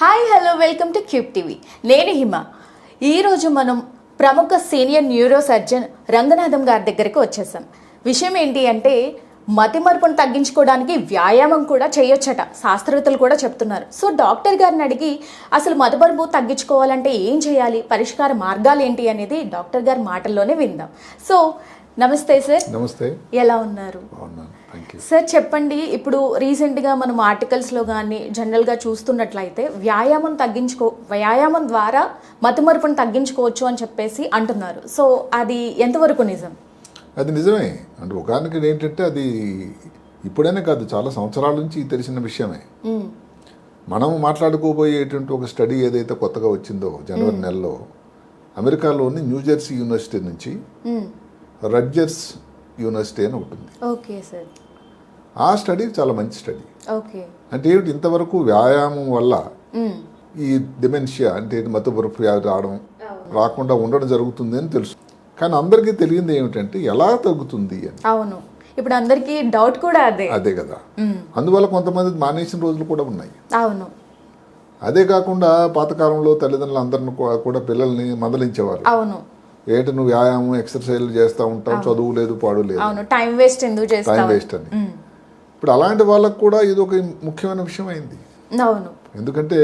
Hi hello welcome to Cube TV. నేను హిమ. ఈరోజు మనం ప్రముఖ సీనియర్ న్యూరో సర్జన్ రంగనాథం గారి దగ్గరికి వచ్చేసాం. విషయం ఏంటి అంటే మతిమరుపును తగ్గించుకోవడానికి వ్యాయామం కూడా చేయొచ్చట. శాస్త్రవేత్తలు కూడా చెప్తున్నారు. సో డాక్టర్ గారిని అడిగి అసలు మతిమరుపు తగ్గించుకోవాలంటే ఏం చేయాలి? పరిష్కార మార్గాలు ఏంటి? అనేది డాక్టర్ గారి మాటల్లోనే విందాం. సో నమస్తే సార్. నమస్తే. ఎలా ఉన్నారు? సార్ చెప్పండి. ఇప్పుడు రీసెంట్గా మనం ఆర్టికల్స్లో కానీ జనరల్గా చూస్తున్నట్లయితే వ్యాయామం తగ్గించుకో వ్యాయామం ద్వారా మతిమరుపును తగ్గించుకోవచ్చు అని చెప్పేసి అంటున్నారు. సో అది ఎంతవరకు నిజం? అది నిజమే. అంటే ఒకనికి ఏంటంటే అది ఇప్పుడైనా కాదు చాలా సంవత్సరాల నుంచి తెలిసిన విషయమే. మనం మాట్లాడుకోబోయేటువంటి ఒక స్టడీ ఏదైతే కొత్తగా వచ్చిందో జనవరి నెలలో అమెరికాలోని న్యూజెర్సీ యూనివర్సిటీ నుంచి. రడ్జర్స్ యూనివర్సిటీ అని ఒకటి ఉంది. Okay sir. ఆ స్టడీ చాలా మంచి స్టడీ. ఓకే. అంటే ఏమిటి? ఇంతవరకు వ్యాయామం వల్ల. ఈ డిమెన్షియా అంటే మతపురపు వ్యాధి రావడం రాకుండా ఉండడం జరుగుతుంది అని తెలుసు. కానీ అందరికీ తెలియంది ఏమిటంటే ఎలా తగ్గుతుంది అని. అవును. ఇప్పుడు అందరికీ డౌట్ కూడా అదే. అదే కదా. అందువల్ల కొంతమంది మానేసిన రోజులు కూడా ఉన్నాయి. అవును. అదే కాకుండా పాతకాలంలో తల్లిదండ్రులు అందరిని కూడా పిల్లల్ని మందలించేవారు. అవును. ఏంటి నువ్వు వ్యాయామం ఎక్సర్సైజ్లు చేస్తూ ఉంటావు చదువు లేదు పాడు లేదు. అవును టైం వేస్ట్ ఎందుకు టైం వేస్ట్ అని. ఇప్పుడు అలాంటి వాళ్ళకు కూడా ఇది ఒక ముఖ్యమైన విషయం అయింది. అవును. ఎందుకంటే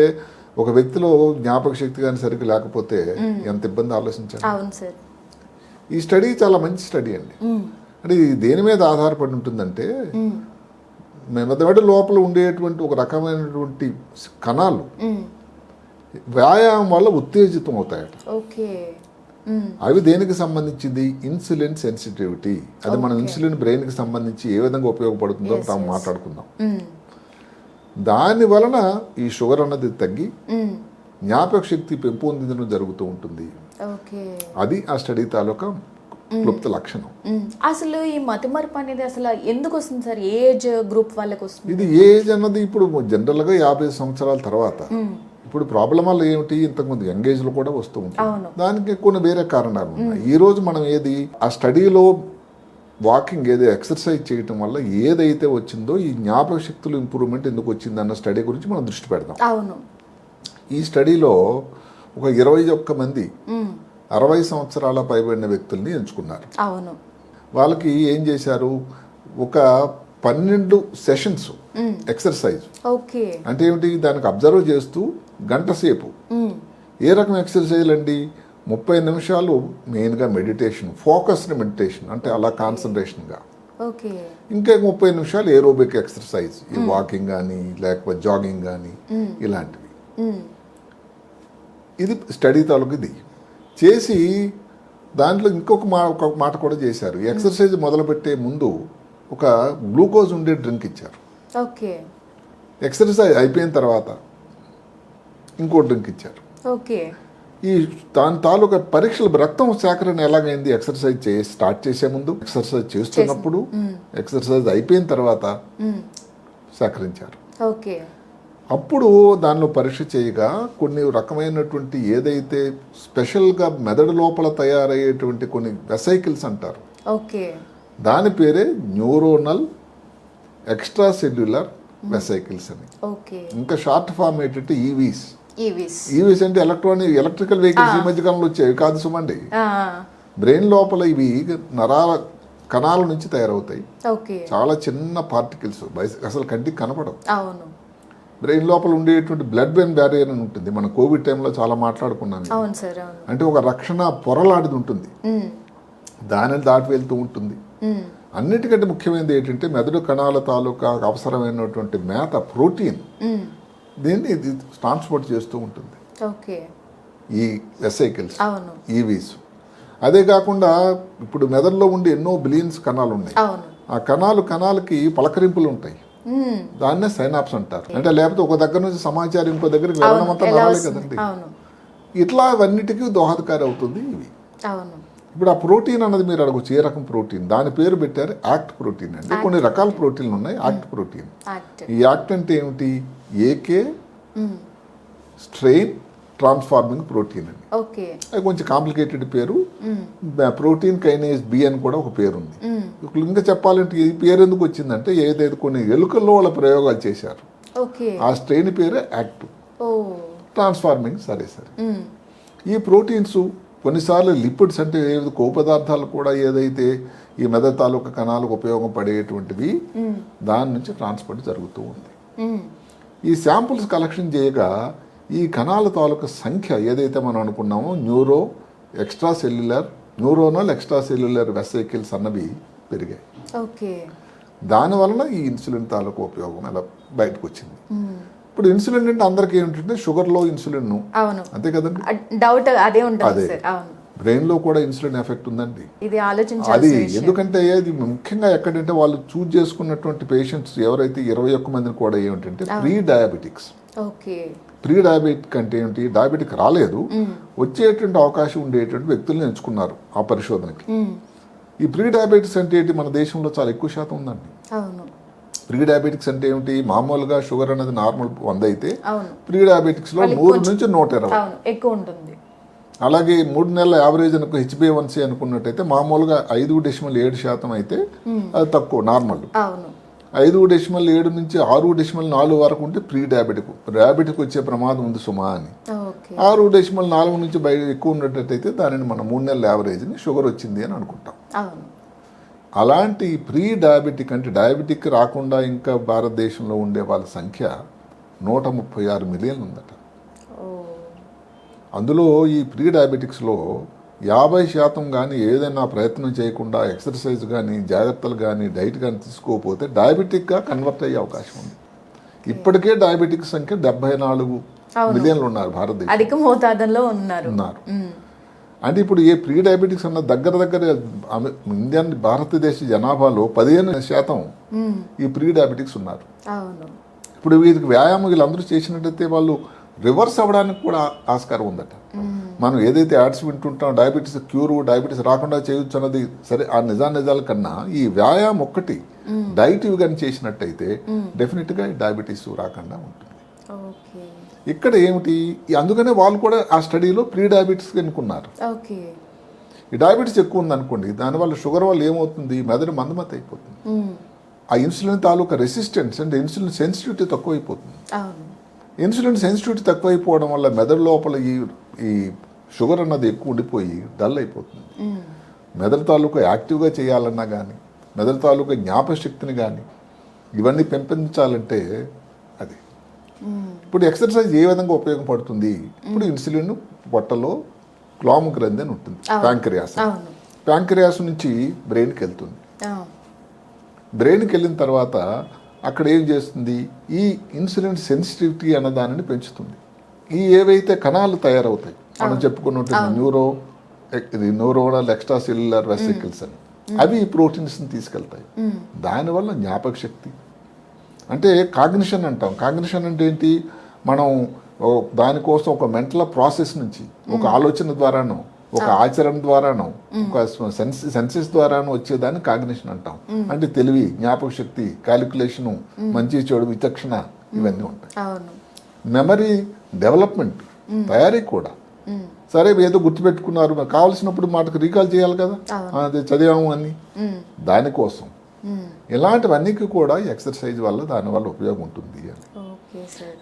ఒక వ్యక్తిలో జ్ఞాపక శక్తి కానీ సరిగ్గా లేకపోతే ఎంత ఇబ్బంది ఆలోచించాలి? అవును సార్. ఈ స్టడీ చాలా మంచి స్టడీ అండి. అంటే ఇది దేని మీద ఆధారపడి ఉంటుందంటే. మెదడు లోపల ఉండేటువంటి ఒక రకమైనటువంటి కణాలు. వ్యాయామం వల్ల ఉత్తేజితం అవుతాయట. అవి దేనికి సంబంధించింది? Insulin sensitivity. అది మన ఇన్సులిన్ బ్రెయిన్కి సంబంధించి ఏ విధంగా ఉపయోగపడుతుందో తాము. మాట్లాడుకుందాం. దాని వలన ఈ షుగర్ అన్నది తగ్గి. జ్ఞాపక శక్తి పెంపొందించడం జరుగుతూ ఉంటుంది. అది ఆ స్టడీ తాలూకా క్లుప్త లక్షణం. అసలు ఈ మతిమరుపు అనేది అసలు ఎందుకు వస్తుంది సార్? ఏజ్ గ్రూప్ వాళ్ళకి వస్తుంది? ఇది ఏజ్ అన్నది ఇప్పుడు జనరల్గా యాభై సంవత్సరాల తర్వాత. ఇప్పుడు ప్రాబ్లం వల్ల ఏమిటి? ఇంతకుముందు యంగ్ కూడా వస్తూ ఉంటుంది. అవును. దానికి కొన్ని వేరే కారణాలు ఉన్నాయి. ఈ రోజు మనం ఏది? ఆ స్టడీలో వాకింగ్ ఏదో? ఎక్సర్సైజ్ చేయటం వల్ల ఏదైతే వచ్చిందో ఈ జ్ఞాపక శక్తులు ఇంప్రూవ్మెంట్ ఎందుకు వచ్చింది అన్న స్టడీ గురించి మనం దృష్టి పెడదాం. అవును. ఈ స్టడీలో ఒక ఇరవై ఒక్క మంది. అరవై సంవత్సరాల పైబడిన వ్యక్తుల్ని ఎంచుకున్నారు. అవును. వాళ్ళకి ఏం చేశారు? ఒక పన్నెండు సెషన్స్ ఎక్సర్సైజ్ ఓకే అంటే ఏమిటి? దానికి అబ్జర్వ్ చేస్తూ గంట సేపు. మ్మ్. ఏ రకం ఎక్సర్సైజ్ అండి? ముప్పై నిమిషాలు మెయిన్గా మెడిటేషన్ ఫోకస్డ్ మెడిటేషన్ అంటే అలా కాన్సన్ట్రేషన్గా ఓకే ఇంకా ముప్పై నిమిషాలు ఏరోబిక్ ఎక్సర్సైజ్ ఈ వాకింగ్ కానీ లేకపోతే జాగింగ్ కానీ ఇలాంటివి. ఇది స్టడీ తాలూకు ఇది. చేసి దాంట్లో ఇంకొక మా ఒక మాట కూడా చేశారు. ఎక్సర్సైజ్ మొదలుపెట్టే ముందు ఒక గ్లూకోజ్ ఉండే డ్రింక్ ఇచ్చారు. ఓకే. ఎక్సర్సైజ్ అయిపోయిన తర్వాత ఇంకో డ్రింక్ ఇచ్చారు. ఓకే. ఈ దాని తాలూకా పరీక్షలు రక్తం సేకరణ ఎలాగైంది? ఎక్సర్సైజ్ చే స్టార్ట్ చేసే ముందు ఎక్సర్సైజ్ చేస్తున్నప్పుడు ఎక్సర్సైజ్ అయిపోయిన తర్వాత. సేకరించారు. ఓకే. అప్పుడు దానిలో పరీక్ష చేయగా కొన్ని రకమైనటువంటి ఏదైతే స్పెషల్గా మెదడు లోపల తయారయ్యేటువంటి కొన్ని వెసైకిల్స్ అంటారు. ఓకే. దాని పేరే న్యూరోనల్ ఎక్స్ట్రా సెల్యులర్ వెసైకిల్స్ అని. ఓకే. ఇంకా షార్ట్ ఫామ్ ఏంటంటే ఈవీస్ ఈవిస్ ఈవీస్ అంటే ఎలక్ట్రానిక్ ఎలక్ట్రికల్ వెహికల్స్ ఈ మధ్య కాలంలో వచ్చాయి. కాదు సుమండి. బ్రెయిన్ లోపల ఇవి నరాల కణాల నుంచి తయారవుతాయి. చాలా చిన్న పార్టికల్స్. అసలు కంటికి కనపడవు. బ్రెయిన్ లోపల ఉండేటువంటి బ్లడ్ బ్రెయిన్ బ్యారియర్ అని ఉంటుంది. మనం కోవిడ్ టైంలో చాలా మాట్లాడుకున్నాం ఇది. అవును సార్ అవును. అంటే ఒక రక్షణ పొరలాంటిది ఉంటుంది. దానిని దాటి వెళ్తూ ఉంటుంది. అన్నిటికంటే ముఖ్యమైనది ఏంటంటే మెదడు కణాల తాలూకా అవసరమైనటువంటి మేత ప్రోటీన్. దీన్ని ఇది ట్రాన్స్పోర్ట్ చేస్తూ ఉంటుంది. ఈ వెసైకిల్స్ ఈవీస్. అదే కాకుండా ఇప్పుడు మెదడులో ఉండే ఎన్నో బిలియన్స్ కణాలు ఉన్నాయి ఆ కణాలు కణాలకి పలకరింపులు ఉంటాయి. దాన్నే సైనాప్స్ అంటారు. అంటే లేకపోతే ఒక దగ్గర నుంచి సమాచారం ఇంకో దగ్గరికి వెళ్ళడం అంతా వస్తుంది? కదండి. ఇట్లా అవన్నిటికీ దోహదకారి అవుతుంది ఇవి అవును. ఇప్పుడు ఆ ప్రోటీన్ అన్నది మీరు అడగచ్చు. ఏ రకం ప్రోటీన్? దాని పేరు పెట్టారు యాక్ట్ ప్రోటీన్ అండి. కొన్ని రకాల ప్రోటీన్లు ఉన్నాయి యాక్ట్ ప్రోటీన్. ఈ యాక్ట్ అంటే ఏమిటి? AK. Strain transforming protein okay. అది కొంచెం కాంప్లికేటెడ్ పేరు. ప్రోటీన్ కైనేజ్ బి అని కూడా ఒక పేరు ఉంది. ఇంకా చెప్పాలంటే ఈ పేరు ఎందుకు వచ్చిందంటే ఏదైతే కొన్ని ఎలుకల్లో వాళ్ళ ప్రయోగాలు చేశారు. ఆ స్ట్రెయిన్ పేరే యాక్ట్. ట్రాన్స్ఫార్మింగ్ సరే సరే. ఈ ప్రోటీన్స్ కొన్నిసార్లు లిపిడ్స్ అంటే ఏది కొవ్వు పదార్థాలు కూడా ఏదైతే ఈ మెద తాలూకా కణాలకు ఉపయోగపడేటువంటివి దాని నుంచి ట్రాన్స్పోర్ట్ జరుగుతూ ఉంది. ఈ శాంపుల్స్ కలెక్షన్ చేయగా ఈ కణాల తాలూకా సంఖ్య ఏదైతే మనం అనుకున్నామో neuro extracellular neuronal extracellular vesicles అన్నవి పెరిగాయి. ఓకే. దాని వలన ఈ ఇన్సులిన్ తాలూకు ఉపయోగం అలా బయటకు వచ్చింది. ఇప్పుడు ఇన్సులిన్ అంటే అందరికీ ఏంటంటే షుగర్లో ఇన్సులిన్ అవును. అంతే కదండి? డౌట్ అదే ఉంటుంది అదే. సార్. అవును. బ్రెయిన్లో కూడా ఇన్సులిన్ ఎఫెక్ట్ ఉందండి. ఇది అది ఎందుకంటే ఇది ముఖ్యంగా ఎక్కడంటే వాళ్ళు చూజ్ చేసుకున్నటువంటి పేషెంట్స్ ఎవరైతే ఇరవై ఒక్క మందిని కూడా ఏమిటంటే pre diabetics okay. Pre diabetic అంటే ఏంటి డయాబెటిక్ రాలేదు. వచ్చేటువంటి అవకాశం ఉండేటువంటి వ్యక్తులను ఎంచుకున్నారు ఆ పరిశోధనకి. ఈ ప్రీ డయాబెటిక్స్ అంటే ఏంటి మన దేశంలో చాలా ఎక్కువ శాతం ఉందండి. ప్రీ డయాబెటిక్స్ అంటే ఏమిటి? మామూలుగా షుగర్ అనేది నార్మల్ వంద అయితే ప్రీ డయాబెటిక్స్లో నూరు నుంచి నూట ఇరవై. ఎక్కువ ఉంటుంది. అలాగే మూడు నెలల యావరేజ్ అనుకో హెచ్బిఏవన్సీ అనుకున్నట్టయితే మామూలుగా ఐదు డెసిమల్ ఏడు శాతం అయితే అది తక్కువ నార్మల్. ఐదు డెసిమల్ ఏడు నుంచి ఆరు డెసిమల్ నాలుగు వరకు ఉంటే ప్రీ డయాబెటిక్ డయాబెటిక్ వచ్చే ప్రమాదం ఉంది సుమా అని. ఆరు డెసిమల్ నాలుగు నుంచి బయట ఎక్కువ ఉన్నట్టయితే దానిని మనం మూడు నెలల యావరేజ్ని షుగర్ వచ్చింది అని అనుకుంటాం. అలాంటి ప్రీ డయాబెటిక్ అంటే డయాబెటిక్ రాకుండా ఇంకా భారతదేశంలో ఉండే వాళ్ళ సంఖ్య నూట ముప్పై ఆరు మిలియన్లు ఉందట. అందులో ఈ ప్రీ డయాబెటిక్స్లో యాభై శాతం కానీ ఏదైనా ప్రయత్నం చేయకుండా ఎక్సర్సైజ్ కానీ జాగ్రత్తలు కానీ డైట్ కానీ తీసుకోకపోతే డయాబెటిక్గా కన్వర్ట్ అయ్యే అవకాశం ఉంది. ఇప్పటికే డయాబెటిక్ సంఖ్య డెబ్బై నాలుగు మిలియన్లు ఉన్నారు భారతదేశం అధిక మోతాదంలో ఉన్నారు. ఉన్నారు. అంటే ఇప్పుడు ఏ ప్రీ డయాబెటిక్స్ అన్న దగ్గర దగ్గర ఇండియా భారతదేశ జనాభాలో పదిహేను శాతం. ఈ ప్రీ డయాబెటిక్స్ ఉన్నారు ఇప్పుడు వీరికి వ్యాయామం వీళ్ళందరూ చేసినట్టయితే వాళ్ళు రివర్స్ అవ్వడానికి కూడా ఆస్కారం ఉందట. మనం ఏదైతే యాడ్స్ వింటుంటాం డయాబెటీస్ క్యూర్ డయాబెటీస్ రాకుండా చేయొచ్చు అన్నది సరే ఆ నిజా నిజాల కన్నా ఈ వ్యాయామం ఒక్కటి డైట్ కానీ చేసినట్టయితే డెఫినెట్గా డయాబెటీస్ రాకుండా ఉంటుంది. ఇక్కడ ఏమిటి? అందుకనే వాళ్ళు కూడా ఆ స్టడీలో ప్రీ డయాబెటీస్ ఎన్నుకున్నారు. ఓకే. ఈ డయాబెటీస్ ఎక్కువ ఉందనుకోండి దానివల్ల షుగర్ వల్ల ఏమవుతుంది? మెదడు మందమతి అయిపోతుంది. ఆ ఇన్సులిన్ తాలూకా రెసిస్టెన్స్ అంటే ఇన్సులిన్ సెన్సిటివిటీ తక్కువైపోతుంది. ఇన్సులిన్ సెన్సిటివిటీ తక్కువైపోవడం వల్ల మెదడు లోపల ఈ ఈ షుగర్ అన్నది ఎక్కువ ఉండిపోయి డల్ అయిపోతుంది. మెదడు తాలూకా యాక్టివ్గా చేయాలన్నా కానీ మెదడు తాలూకా జ్ఞాపశక్తిని కానీ ఇవన్నీ పెంపొందించాలంటే అది. ఇప్పుడు ఎక్సర్సైజ్ ఏ విధంగా ఉపయోగపడుతుంది? ఇప్పుడు ఇన్సులిన్ పొట్టలో క్లాము గ్రంథి అని ఉంటుంది ప్యాంక్రియాస్. ప్యాంక్రియాస్ నుంచి బ్రెయిన్కి వెళ్తుంది. బ్రెయిన్కి వెళ్ళిన తర్వాత అక్కడ ఏం చేస్తుంది? ఈ ఇన్సులిన్ సెన్సిటివిటీ అన్న దానిని పెంచుతుంది. ఈ ఏవైతే కణాలు తయారవుతాయి మనం చెప్పుకున్నట్టు న్యూరో ఇది న్యూరోనల్ ఎక్స్ట్రా సెల్యులర్ వెసికల్స్ అని అవి ఈ ప్రోటీన్స్ని తీసుకెళ్తాయి. దానివల్ల జ్ఞాపక శక్తి అంటే కాగ్నిషన్ అంటాం. కాగ్నిషన్ అంటే ఏంటి? మనం దానికోసం ఒక మెంటల్ ప్రాసెస్ నుంచి ఒక ఆలోచన ద్వారానో ఒక ఆచరణ ద్వారానో ఒక సెన్స్ సెన్సెస్ ద్వారానో వచ్చేదాన్ని కాగ్నిషన్ అంటాం. అంటే తెలివి జ్ఞాపక శక్తి క్యాలిక్యులేషను మంచి చెడు విచక్షణ ఇవన్నీ ఉంటాయి. మెమరీ డెవలప్మెంట్ తయారీ కూడా. సరే ఏదో గుర్తుపెట్టుకున్నారు కావాల్సినప్పుడు మాటకు రీకాల్ చేయాలి కదా? అదే చదివాము అని. దానికోసం. ఇలాంటివన్నీ కూడా ఎక్సర్సైజ్ వల్ల దానివల్ల ఉపయోగం ఉంటుంది అని.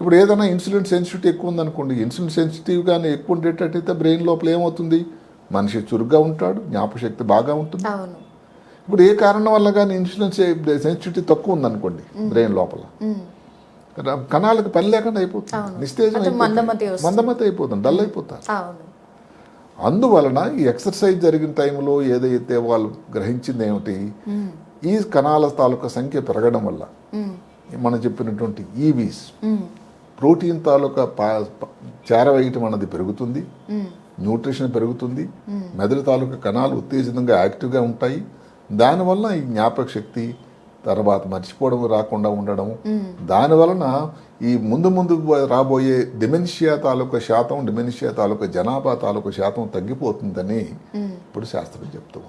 ఇప్పుడు ఏదైనా ఇన్సులిన్ సెన్సిటివిటీ ఎక్కువ ఉందనుకోండి ఇన్సులిన్ సెన్సిటివ్ కానీ ఎక్కువ ఉండేటట్టయితే బ్రెయిన్ లోపల ఏమవుతుంది? మనిషి చురుగ్గా ఉంటాడు జ్ఞాపశక్తి బాగా ఉంటుంది. ఇప్పుడు ఏ కారణం వల్ల కానీ ఇన్సులిన్ సెన్సిటివిటీ తక్కువ ఉందనుకోండి బ్రెయిన్ లోపల. కణాలకు పని లేకుండా అయిపోతుంది. నిస్తేజం. మందమతి అయిపోతుంది డల్ అయిపోతారు. అందువలన ఈ ఎక్సర్సైజ్ జరిగిన టైంలో ఏదైతే వాళ్ళు గ్రహించింది ఏమిటి. ఈ కణాల తాలూకా సంఖ్య పెరగడం వల్ల. మనం చెప్పినటువంటి ఈవీస్ మ్మ్. ప్రోటీన్ తాలూకా చేరవేయటం అన్నది పెరుగుతుంది. న్యూట్రిషన్ పెరుగుతుంది. మెదడు తాలూకా కణాలు ఉత్తేజితంగా యాక్టివ్గా ఉంటాయి. దానివల్ల ఈ జ్ఞాపక శక్తి తర్వాత మర్చిపోవడం రాకుండా ఉండడం. దానివలన ఈ ముందు ముందు రాబోయే డిమెన్షియా తాలూకా శాతం డిమెన్షియా తాలూకా జనాభా తాలూకా శాతం తగ్గిపోతుందని ఇప్పుడు శాస్త్రం చెప్తూ.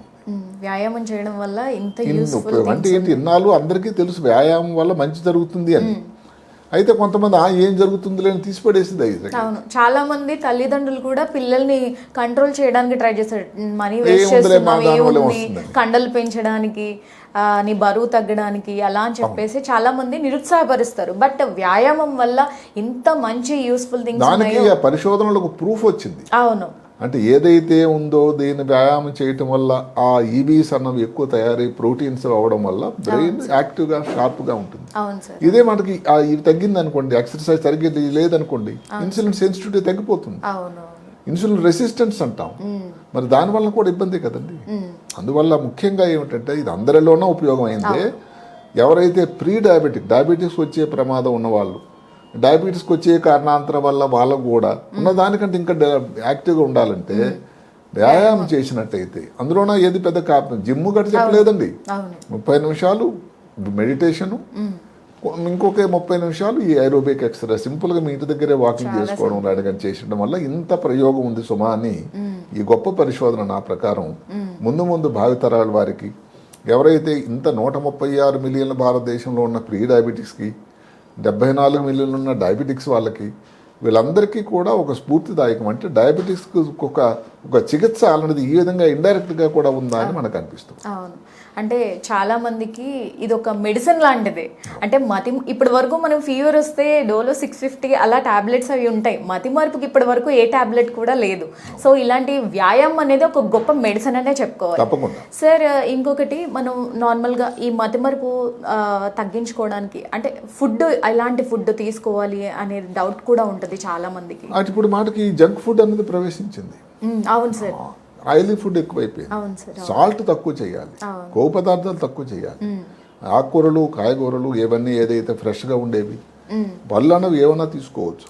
వ్యాయామం చేయడం వల్ల ఇంత యూస్ఫుల్ ఉపయోగం. అంటే ఏంటి? ఇన్నాళ్ళు అందరికీ తెలుసు వ్యాయామం వల్ల మంచి జరుగుతుంది అని. అయితే కొంతమంది ఆ ఏం జరుగుతుంది లేని తీసిపడేసింది అవును. చాలా మంది తల్లిదండ్రులు కూడా పిల్లల్ని కంట్రోల్ చేయడానికి ట్రై చేస్తారు. మనీ వేస్ట్ చేస్తున్నాం. కండలు పెంచడానికి నీ బరువు తగ్గడానికి అలా అని చెప్పేసి చాలా మంది నిరుత్సాహపరుస్తారు. బట్ వ్యాయామం వల్ల ఇంత మంచి యూస్ఫుల్ థింగ్స్ పరిశోధనలకు ప్రూఫ్ వచ్చింది. అవును. అంటే ఏదైతే ఉందో దీన్ని వ్యాయామం చేయటం వల్ల ఆ ఈబీస్ అన్నవి ఎక్కువ తయారై ప్రోటీన్స్ అవ్వడం వల్ల బ్రెయిన్ యాక్టివ్గా షార్ప్గా ఉంటుంది. ఇదే మనకి ఇది తగ్గింది అనుకోండి ఎక్సర్సైజ్ సరిగ్గా ఇది లేదనుకోండి ఇన్సులిన్ సెన్సిటివిటీ తగ్గిపోతుంది. ఇన్సులిన్ రెసిస్టెన్స్ అంటాం. మరి దానివల్ల కూడా ఇబ్బంది కదండి. అందువల్ల ముఖ్యంగా ఏమిటంటే ఇది అందరిలోనూ ఉపయోగం అయిందే ఎవరైతే ప్రీ డయాబెటిక్ డయాబెటీస్ వచ్చే ప్రమాదం ఉన్నవాళ్ళు డయాబెటీస్కి వచ్చే కారణాంతరం వల్ల వాళ్ళకు కూడా ఉన్న దానికంటే ఇంకా యాక్టివ్గా ఉండాలంటే వ్యాయామం చేసినట్టయితే అందులోన ఏది పెద్ద కారణం జిమ్ గట్ట చెప్పలేదండి. ముప్పై నిమిషాలు మెడిటేషను ఇంకొక ముప్పై నిమిషాలు ఈ ఐరోబిక్ ఎక్సర్సైజ్. సింపుల్గా మీ ఇంటి దగ్గరే వాకింగ్ చేసుకోవడం లాంటిగా చేసడం వల్ల ఇంత ప్రయోగం ఉంది సుమా అని ఈ గొప్ప పరిశోధన నా ప్రకారం ముందు ముందు భావితరాల వారికి ఎవరైతే ఇంత నూట ముప్పై ఆరు మిలియన్ల భారతదేశంలో ఉన్న ప్రీ డయాబెటిక్స్కి డెబ్బై నాలుగు మిలియన్లు ఉన్న డయాబెటిక్స్ వాళ్ళకి వీళ్ళందరికీ కూడా ఒక స్ఫూర్తిదాయకం. అంటే డయాబెటిక్స్కి ఒక ఒక చికిత్స అనేది ఈ విధంగా ఇండైరెక్ట్గా కూడా ఉందా అని మనకు అనిపిస్తుంది. అవును. అంటే చాలా మందికి ఇది ఒక మెడిసిన్ లాంటిది. అంటే మతి ఇప్పటి వరకు మనం ఫీవర్ వస్తే డోలో సిక్స్ ఫిఫ్టీ అలా టాబ్లెట్స్ అవి ఉంటాయి. మతి మార్పుకి ఇప్పటి వరకు ఏ టాబ్లెట్ కూడా లేదు. సో ఇలాంటి వ్యాయామం అనేది ఒక గొప్ప మెడిసిన్ అనే చెప్పుకోవాలి. తప్పకుండా. సార్ ఇంకొకటి మనం నార్మల్గా ఈ మతిమరుపు ఆ, తగ్గించుకోవడానికి అంటే ఫుడ్ ఎలాంటి ఫుడ్ తీసుకోవాలి అనే డౌట్ కూడా ఉంటుంది. చాలా మందికి. అటు ఇప్పుడు మాటకి జంక్ ఫుడ్ అనేది ప్రవేశించింది. అవును సార్. ఆయిలీ ఫుడ్ ఎక్కువైపోయింది. సాల్ట్ తక్కువ చేయాలి. కొవ్వు పదార్థాలు తక్కువ చేయాలి. ఆకుకూరలు కాయగూరలు ఇవన్నీ ఏదైతే ఫ్రెష్గా ఉండేవి పళ్ళు అనేవి ఏమన్నా తీసుకోవచ్చు.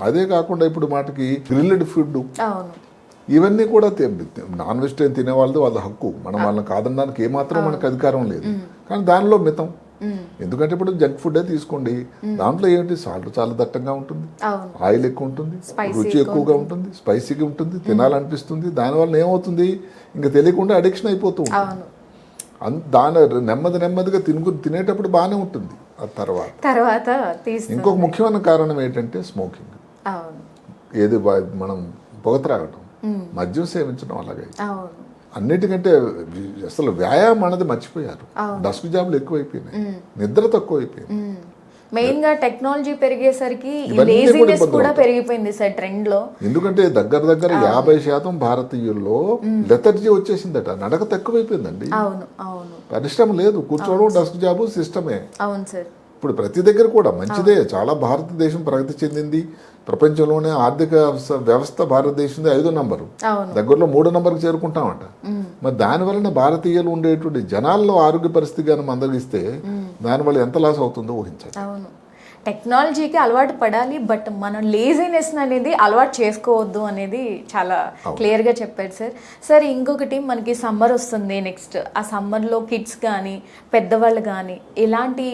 అదే కాకుండా ఇప్పుడు మాటకి గ్రిల్లెడ్ ఫుడ్ ఇవన్నీ కూడా నాన్ వెజిటేరియన్ తినే వాళ్ళది వాళ్ళ హక్కు. మనం వాళ్ళని కాదనడానికి ఏమాత్రం మనకు అధికారం లేదు. కానీ దానిలో మితం. ఎందుకంటే ఇప్పుడు జంక్ ఫుడే తీసుకోండి. దాంట్లో ఏంటి? సాల్ట్ చాలా దట్టంగా ఉంటుంది. ఆయిల్ ఎక్కువ ఉంటుంది రుచి ఎక్కువగా ఉంటుంది. స్పైసీగా ఉంటుంది. తినాలనిపిస్తుంది. దానివల్ల ఏమవుతుంది? ఇంకా తెలియకుండా అడిక్షన్ అయిపోతూ ఉంటుంది. దాని నెమ్మది నెమ్మదిగా తినుకు తినేటప్పుడు బాగానే ఉంటుంది. ఆ తర్వాత తర్వాత ఇంకొక ముఖ్యమైన కారణం ఏంటంటే స్మోకింగ్. ఏది మనం పొగ త్రాగటం. మద్యం సేవించడం అలాగే అవును. అన్నిటికంటే అసలు వ్యాయామం అనేది మర్చిపోయారు. డస్క్ జాబ్లు ఎక్కువైపోయినాయి. నిద్ర తక్కువైపోయింది. మెయిన్గా టెక్నాలజీ పెరిగేసరికి లేజినెస్ కూడా పెరిగిపోయింది సార్ ట్రెండ్లో ఎందుకంటే దగ్గర దగ్గర యాభై శాతం భారతీయుల్లో లెథర్జీ వచ్చేసిందట. నడక తక్కువైపోయిందండి. అవును అవును. పరిశ్రమ లేదు. కూర్చోవడం డస్క్ జాబు సిస్టమే. అవును సార్. ఇప్పుడు ప్రతి దగ్గర కూడా మంచిదే. చాలా భారతదేశం ప్రగతి చెందింది. ప్రపంచంలోనే ఆర్థిక వ్యవస్థ- భారతదేశంది ఐదో నంబరు. దగ్గరలో మూడో నంబర్కి చేరుకుంటామంట. మరి దాని వలన భారతీయులు ఉండేటువంటి జనాల్లో ఆరోగ్య పరిస్థితి కానీ మందగిస్తే దానివల్ల ఎంత లాస్ అవుతుందో ఊహించాలి టెక్నాలజీకి అలవాటు పడాలి బట్ మనం లేజినెస్ అనేది అలవాటు చేసుకోవద్దు అనేది చాలా క్లియర్గా చెప్పారు సార్. సార్ ఇంకొకటి మనకి సమ్మర్ వస్తుంది నెక్స్ట్ ఆ సమ్మర్లో కిడ్స్ కానీ పెద్దవాళ్ళు కానీ ఎలాంటి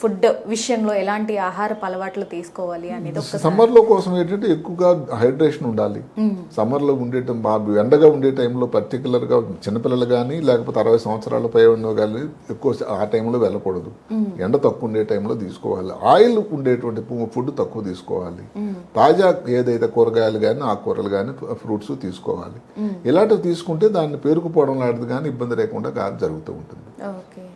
ఫుడ్ విషయంలో ఎలాంటి ఆహారపు అలవాట్లు తీసుకోవాలి అనేది ఒక సమ్మర్లో కోసం ఏంటంటే ఎక్కువగా హైడ్రేషన్ ఉండాలి. సమ్మర్లో ఉండే ఎండగా ఉండే టైంలో పర్టికులర్గా చిన్నపిల్లలు కానీ లేకపోతే అరవై సంవత్సరాల పై ఉన్న కానీ ఎక్కువ ఆ టైంలో వెళ్ళకూడదు. ఎండ తక్కువ ఉండే టైంలో తీసుకోవాలి. ఆయిల్ ఉండేటువంటి ఫుడ్ తక్కువ తీసుకోవాలి. తాజా ఏదైతే కూరగాయలు కానీ ఆకుకూరలు కానీ ఫ్రూట్స్ తీసుకోవాలి. ఇలాంటివి తీసుకుంటే దాన్ని పేరుకుపోవడం లాంటిది కానీ ఇబ్బంది లేకుండా జరుగుతూ ఉంటుంది. Okay.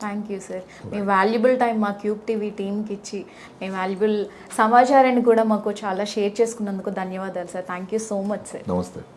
Thank you sir. Me valuable time మా క్యూబ్ టీవీ టీమ్కి ఇచ్చి మీ వాల్యుబుల్ సమాచారాన్ని కూడా మాకు చాలా షేర్ చేసుకున్నందుకు ధన్యవాదాలు sir. Thank you so much sir. నమస్తే.